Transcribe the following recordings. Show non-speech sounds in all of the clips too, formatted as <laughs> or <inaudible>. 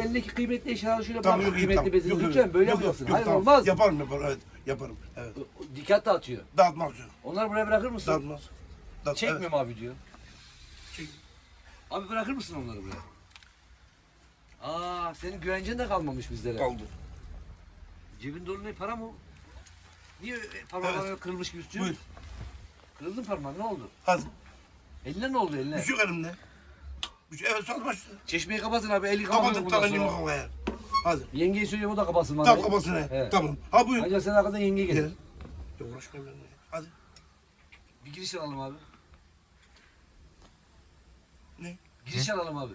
elindeki kıymetli eşyaları şöyle Tamam bırak. yok Kıymetli tamam. bezini lütfen böyle yok, yapacaksın. yok, Hayır tamam. olmaz. Yaparım yaparım evet yaparım. Evet. Dikkat dağıtıyor. Dağıtmak üzere. Onları buraya bırakır mısın? Dağıtmaz. Dağıt, Çekmiyor evet. abi diyor. Çek. Abi bırakır mısın onları buraya? Aa senin güvencen de kalmamış bizlere. Kaldı. Cebin dolu ne para mı? Niye parmağın Evet. kırılmış gibi üstün? Buyur. Kırıldı mı parmağın ne oldu? Hadi. Eline ne oldu Bir eline? şey yok elimde. Evet başla. Çeşmeyi kapatın abi eli Kapatın bundan talanını sonra. kafaya. Hadi. Yengeyi söyleyeyim o da kapatsın bana. Tam kafasına. Evet. Tamam. Ha buyur. Ancak sen arkadan yenge gelir. Gel. Ya uğraşma benimle. Hadi. Bir giriş alalım abi. Ne? Giriş alalım abi.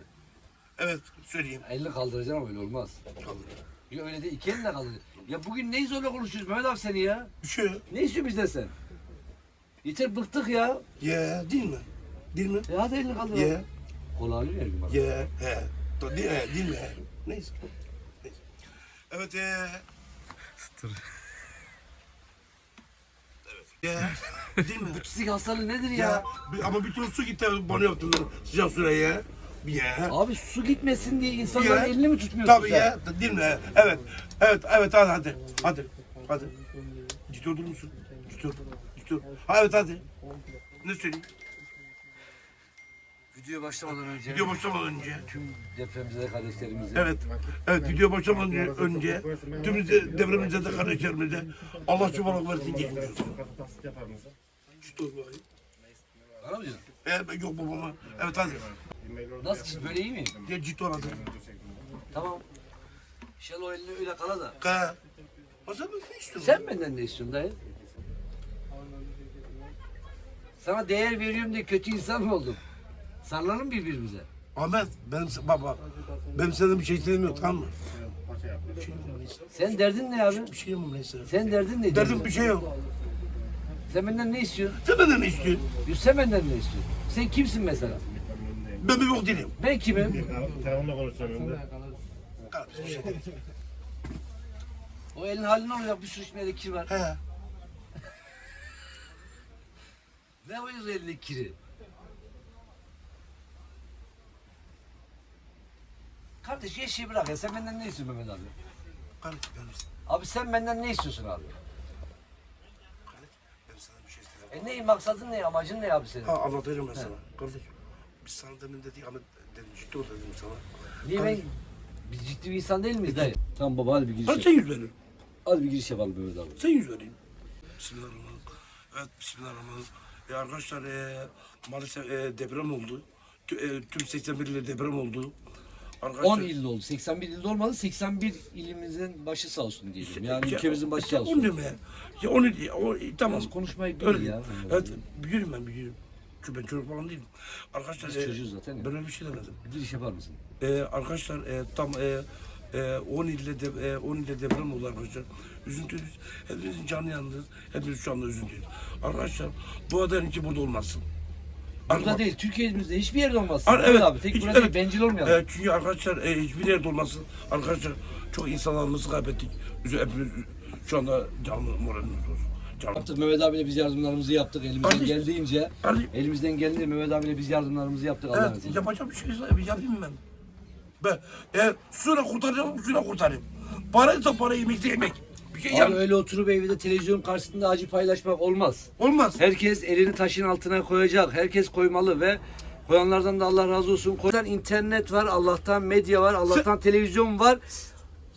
Evet söyleyeyim. Elini kaldıracaksın ama öyle olmaz. Kaldı. Ya öyle değil iki elinle kaldır. Ya bugün neyi zorla konuşuyoruz Mehmet abi seni ya? Bir şey yok. Ne istiyor bizden sen? Yeter bıktık ya. Ye değil mi? Değil mi? Ya hadi elini kaldır. Ye. Kola alıyor ya bana. Ye. He. Da- Değil, he, değil mi? He. Neyse. Neyse. Evet ee. Evet. Ye. Değil mi? Bu çizik hastalığı nedir Ya. ya? bir- Ama bir türlü su gitti bana yaptın sıcak suyla ye. Bir ye. Abi su gitmesin diye insanların Ya. elini mi tutmuyorsun Tabii sen? ya. Değil mi? Evet. Evet, evet hadi hadi. Hadi. Hadi. Ciddi olur musun? Ciddi ol. Ciddi ol. Ha, evet hadi. Ne söyleyeyim? Video başlamadan önce Video başlamadan önce. tüm depremzede kardeşlerimizi Evet. Evet video başlamadan önce, tüm de- depremimize de kardeşlerimize Allah çuvalak versin ol bakayım. Bana mı diyorsun? Evet ben yok babama. Evet hadi. Nasıl ki böyle iyi mi? Ya ciddi ol hadi. Tamam. İnşallah o elini öyle kala da. Ka. O zaman ne istiyorsun? Sen benden ne istiyorsun dayı? Sana değer veriyorum diye kötü insan mı oldum? Sarılalım birbirimize. Ahmet benim baba. Benim senden bir şey istediğim yok tamam mı? Bir şey yok neyse. Sen derdin ne abi? Bir şey yok neyse. Sen derdin ne? Derdim bir şey yok. Sen benden ne istiyorsun? Sen benden ne istiyorsun? Bir Sen benden ne istiyorsun? Sen kimsin mesela? Ben bir bok değilim. Ben kimim? Telefonla. Kardeşim bir şey değil. O elin hali ne olacak? Bir sürü içmede kir var. He. Ne o elindeki kiri? Kardeş yeşil bırak ya. Sen benden ne istiyorsun Mehmet abi? Benim, Abi sen benden ne istiyorsun abi? ben sana bir şey istedim. E neyin maksadın ne? Amacın ne abi senin? Ha anlatacağım ben sana. Kardeşim biz sana demin dedik Ahmet dedim ciddi ol dedim sana. Niye ben... Biz ciddi bir insan değil miyiz dayı? Tamam baba hadi bir giriş Hadi yap. sen yüz verin. Hadi bir giriş yapalım Mehmet abi. Sen yüz verin. Bismillahirrahmanirrahim. Evet bismillahirrahmanirrahim. E, arkadaşlar e, maalesef e, deprem oldu. Tü- e, tüm 81 ile deprem oldu. Arkadaşlar, 10 ilde oldu. 81 ilde olmadı. 81 ilimizin başı sağ olsun diyelim. Yani Ya, ülkemizin başı sağ olsun. Onu deme ya. Ya onu diye, o, tamam. Biraz konuşmayı bil Öyle ya. Evet, biliyorum ben biliyorum. Çünkü ben çocuk falan değilim. Arkadaşlar Biz e, çocuğuz zaten ya. Ben öyle bir şey demedim. Bir giriş yapar mısın? E, arkadaşlar e, tam e, e, 10 ilde de, e, 10 ilde deprem oldu arkadaşlar. Üzüntülüyüz. Hepimizin canı yalnız. Hepimiz şu anda üzüntülüyüz. Arkadaşlar bu adamın ki burada olmasın. Burada değil. Türkiye'mizde hiçbir yerde olmaz. Ar- evet abi. Tek hiç- burada değil. Bencil olmayalım. E, çünkü arkadaşlar e, hiçbir yerde olmasın. Arkadaşlar çok insanlarımızı kaybettik. Biz hepimiz şu anda canlı moralimiz olsun. Canlı. Yaptık Mehmet abiyle biz yardımlarımızı yaptık elimizden Kardeş- geldiğince. Kardeş- Elimizden geldiğince Mehmet abiyle biz yardımlarımızı yaptık Allah'ın Evet, izniyle. yapacağım bir şey yok. Yapayım ben. Ben eğer suyla kurtaracağım, suyla kurtarayım. Paraysa para, yemekse yemek. Şey Abi yap. öyle oturup evde televizyon karşısında acı paylaşmak olmaz. Olmaz. Herkes elini taşın altına koyacak. Herkes koymalı ve koyanlardan da Allah razı olsun. Koyan internet var, Allah'tan medya var, Allah'tan televizyon var.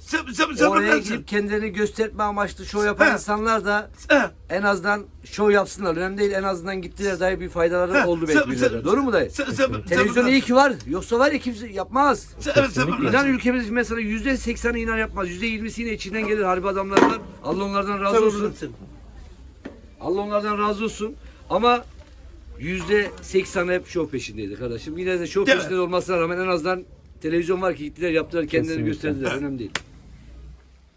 Sen, sen, sen Oraya gidip kendilerini gösterme amaçlı şov yapan He. insanlar da He. en azından şov yapsınlar. Önemli değil en azından gittiler dahi bir faydaları He, oldu sen- belki sen- Doğru mu dayı? Televizyon iyi ki var. Yoksa var ya kimse yapmaz. Evet, sen İnan ülkemiz mesela yüzde sekseni inan yapmaz. Yüzde yirmisi yine içinden gelir harbi adamlar var. Allah onlardan razı olsun. Allah onlardan razı olsun. Ama yüzde seksen hep şov peşindeydi kardeşim. Yine de şov Değil mi? peşinde olmasına rağmen en azından televizyon var ki gittiler yaptılar kendilerini gösterdiler. Önemli değil.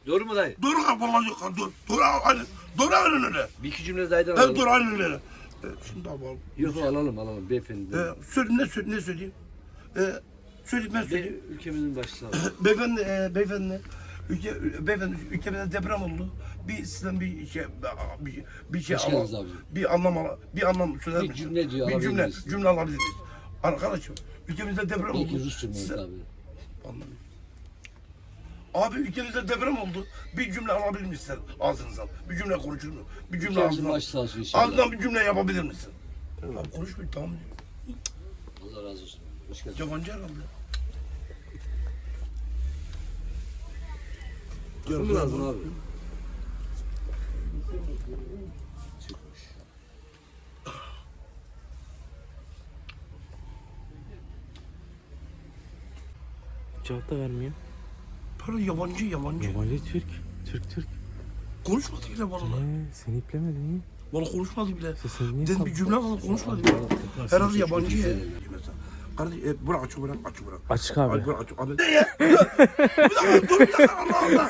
Doğru mu dayı? Doğru kal, vallahi yok. Doğru, doğru, aynen. Doğru, aynen öyle. Bir iki cümle dayıdan Evet, alalım. doğru, aynen öyle. Evet, şimdi alalım. Yok alalım alalım beyefendi. Ee, söyle, ne, söyle, ne söyleyeyim? Ee, söyleyeyim, ben söyleyeyim. Be- ülkemizin olsun. <coughs> Beyefendi, e, beyefendi, ülke, beyefendi, ülkemizde deprem oldu. Bir sizden bir şey, bir, bir şey ama, bir anlam, ala- bir anlam söyler Bir cümle diyor, Bir cümle, cümle alabiliriz. Arkadaşım, ülkemizde deprem oldu. Rusçu Mehmet Size- abi. Anlamıyorum. Abi ülkemizde deprem oldu. Bir cümle alabilir misin ağzınızdan? Bir cümle konuşur mu? Bir cümle ağzından. Ağzından bir cümle yapabilir misin? Abi konuşmuyor tamam. Allah razı olsun. Hoş geldin. Yabancı herhalde. Kapı mı lazım abi? Cevap da vermiyor. Böyle yabancı yabancı. Yabancı Türk. Türk Türk. Konuşmadı bile vallahi. Ee, seni iplemedi mi? Vallahi konuşmadı bile. Sen niye Dedim bir cümle alıp konuşmadı bile. Herhalde yabancı ya. Kardeş e, bırak açık bırak açık bırak. Açık abi. Abi bırak açık abi. Ne ya? Bir dakika dur bir dakika Allah Allah.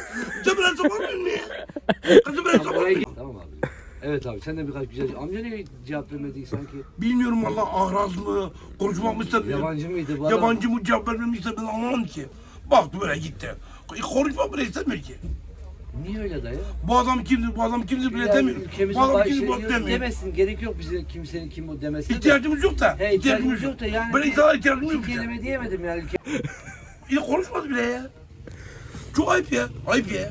Sabah mı ya? Cemre sabah Oraya git. Tamam abi. Evet abi sen de birkaç güzel... Amca niye cevap vermedi sanki? Bilmiyorum valla ahraz mı, konuşmak mı istemiyor. Yabancı mıydı bu adam? Yabancı mı cevap vermemi istemiyor anlamam ki. Baktı böyle gitti. E, Konuşmak bile istemiyor ki. Niye öyle dayı? Bu adam kimdir, bu adam kimdir bile demiyor. Bu adam kimdir bu demiyor. demesin. Gerek yok bize kimsenin kim o demesine de. İhtiyacımız yok da. He, ihtiyacımız yok da yani. Böyle insanlara ihtiyacımız yok. İşte. kelime diyemedim yani. <laughs> Ya konuşmadı bile ya. Çok ayıp ya. Ayıp ya.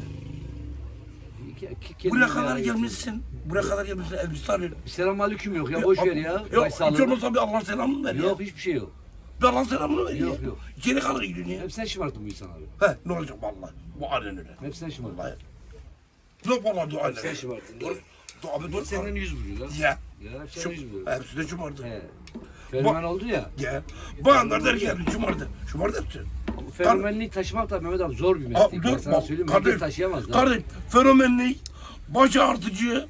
İki, iki kelime Buraya kadar yani. gelmişsin. Buraya kadar gelmişsin. Elbise arıyorum. Selam aleyküm yok ya boş ver ya. Yok Baş hiç olmazsa bir Allah selamını ver ya. Yok hiçbir şey yok. Bir Allah selamını ver ya. Yok, yok. İçeri kadar gidiyorsun ya. Hep sen şımarttın bu insanları. He ne olacak vallahi. Bu aynen öyle. Hep sen şımarttın. Vallahi. Ne vallahi du aynen öyle. şımarttın. Dur. Dur abi dur. Senden yüz vuruyor lan. Ya. Ya hep Şu, senden yüz vuruyor. hepsi de şımardı. He. Fenomen oldu ya. Ya. Bayanlar der ki hepsi şımardı. Şımardı hepsi. Bu fenomenliği taşımak da Mehmet abi zor bir meslek. dur Bak sana söyleyeyim Kardeş, taşıyamaz. kardeş fenomenlik, baş ağrıtıcı,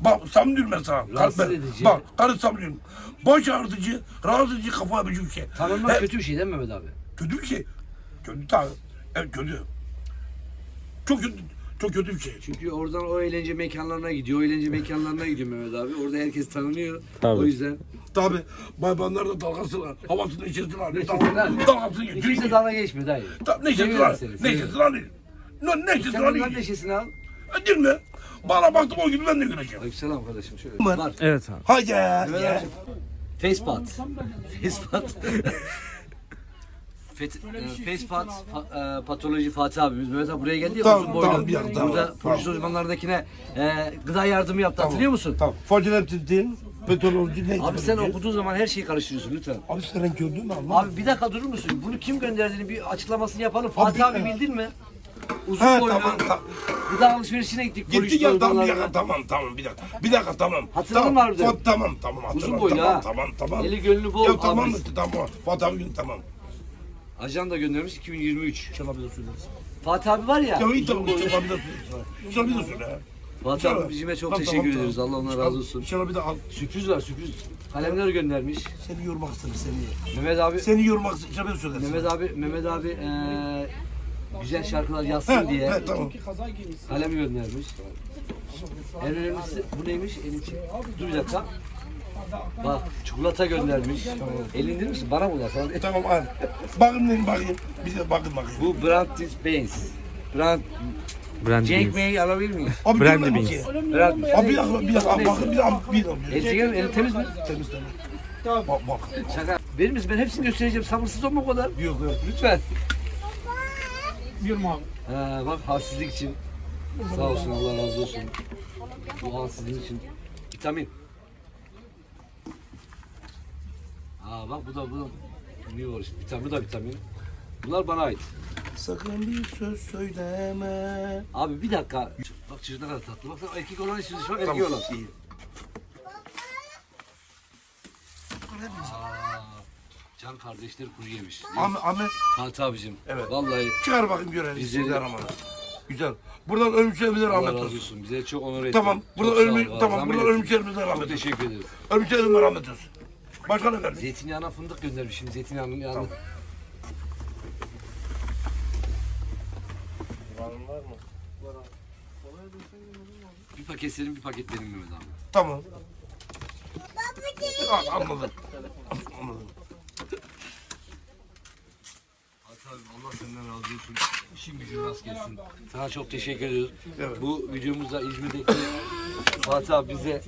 bak sam diyorum ben sana. Rahatsız ben- edici. Bak kardeş sam diyorum. Baş ağrıtıcı, rahatsız edici, kafa yapıcı bir şey. Tanınmak He, kötü bir şey değil mi Mehmet abi? Kötü bir şey. Kötü tabii. Evet kötü. Çok kötü. Çok kötü bir şey. Çünkü oradan o eğlence mekanlarına gidiyor. O eğlence mekanlarına gidiyor Mehmet abi. Orada herkes tanınıyor. Tabii. O yüzden. Tabii baybanlar da dalgası var. Havasını. Neşesini al. Dalgasını yiyor. Kimse dalga geçmiyor dayı. Tabii neşesini Seviyorum alıyor. seni, Neşesini seviyorum. alıyor. Ne neşesini Sen onların alıyor. neşesini al. Ha, Değil mi? Bana baktım o gibi ben de göreceğim. Aleykümselam kardeşim. Şöyle. Var. Var. Evet abi. Ha ya. Facepat. Facepat. <laughs> Fet, e, Facepat fa- e, patoloji Fatih abimiz Mehmet abi buraya geldi ya Tamam, uzun boylu. tamam, bir tamam, Burada tamam. proje uzmanlarındakine e, gıda yardımı yaptı hatırlıyor musun? Tamam. Değil. Petrolcü neydi? Abi sen okuduğun zaman her şeyi karıştırıyorsun lütfen. Abi sen gördün mü. Abi bir dakika durur musun? Bunu kim gönderdiğini bir açıklamasını yapalım. Fatih abi bildin mi? Uzun He boylu. tamam tamam. Gıda alışverişine gittik. Gittik ya tamam bir dakika tamam tamam bir dakika. Bir dakika tamam. Hatırladın mı harbiden? Tamam tamam hatırladım. boylu tamam, ha. Tamam tamam. Eli gönlü bol Ya tamam abimiz. tamam. Fatih abi gün tamam. Ajan da göndermiş 2023. İnşallah bir de söylersin. Fatih abi var ya. Ya iyi uzun tamam. İnşallah bir de söyle. Fatih İnşallah. abicime çok Tamam, teşekkür tamam, ediyoruz. tamam. Allah ona İnşallah- razı olsun. İnşallah bir de al. Sürpriz var sürpriz. Kalemler göndermiş. Seni yormak istedim seni. Mehmet abi Seni yormak istedim. Mehmet abi Mehmet abi eee, güzel şarkılar yazsın diye he, tamam. kalem göndermiş. En önemlisi bu neymiş? Elin çek. Dur bir dakika. Bak çikolata göndermiş. Elini indirir misin? Bana mı sana? E, tamam al. Bakın dedim bakayım. Bir de bakın bakayım. Bu Brandis Beans. Brand Brandy Jake Beans. Bey alabilir miyiz? Abi Brandy beans. ki. Brand Abi bir dakika bir dakika bakın bir dakika bir dakika. Eli temiz mi? Temiz temiz. Bak bak. Şaka. Verir misin? Ben hepsini göstereceğim. Sabırsız olma o kadar. Yok yok. Lütfen. Diyorum abi. Ha, bak halsizlik için. Sağ olsun Allah razı olsun. Bu halsizlik için. Vitamin. Aa bak bu da bu da ne var işte. Vitamin bu da vitamin. Bunlar bana ait. Sakın bir söz söyleme. Abi bir dakika. Bak çocuk ne kadar tatlı. Bak erkek olan için bak erkek olan. iyi. Aa, can kardeşler kuru yemiş. Ahmet, Ahmet Fatih abicim. Evet. Vallahi çıkar bakayım görelim. Bizleri- Bismillahirrahmanirrahim. Güzel. Buradan ölmüşlerimize Allah rahmet razı olsun. olsun. Bize çok onur ettin. Tamam. Çok Burada sağ ol, ölmüş Allah tamam. rahmet Burada etsin. ölmüşlerimize rahmet Çok olsun. teşekkür ederiz. Ölmüşlerimize rahmet olsun. Başka ne verdik? Zeytinyağına fındık göndermişim. Zeytinyağının yanında. Bir paket senin bir paket benim Mehmet abi. Tamam. Al, anladım. Anladım. Fatih abi Allah senden razı olsun. İşin gücün rast gelsin. Sana çok teşekkür ediyoruz. Evet. Bu videomuzda İzmir'deki Fatih abi bize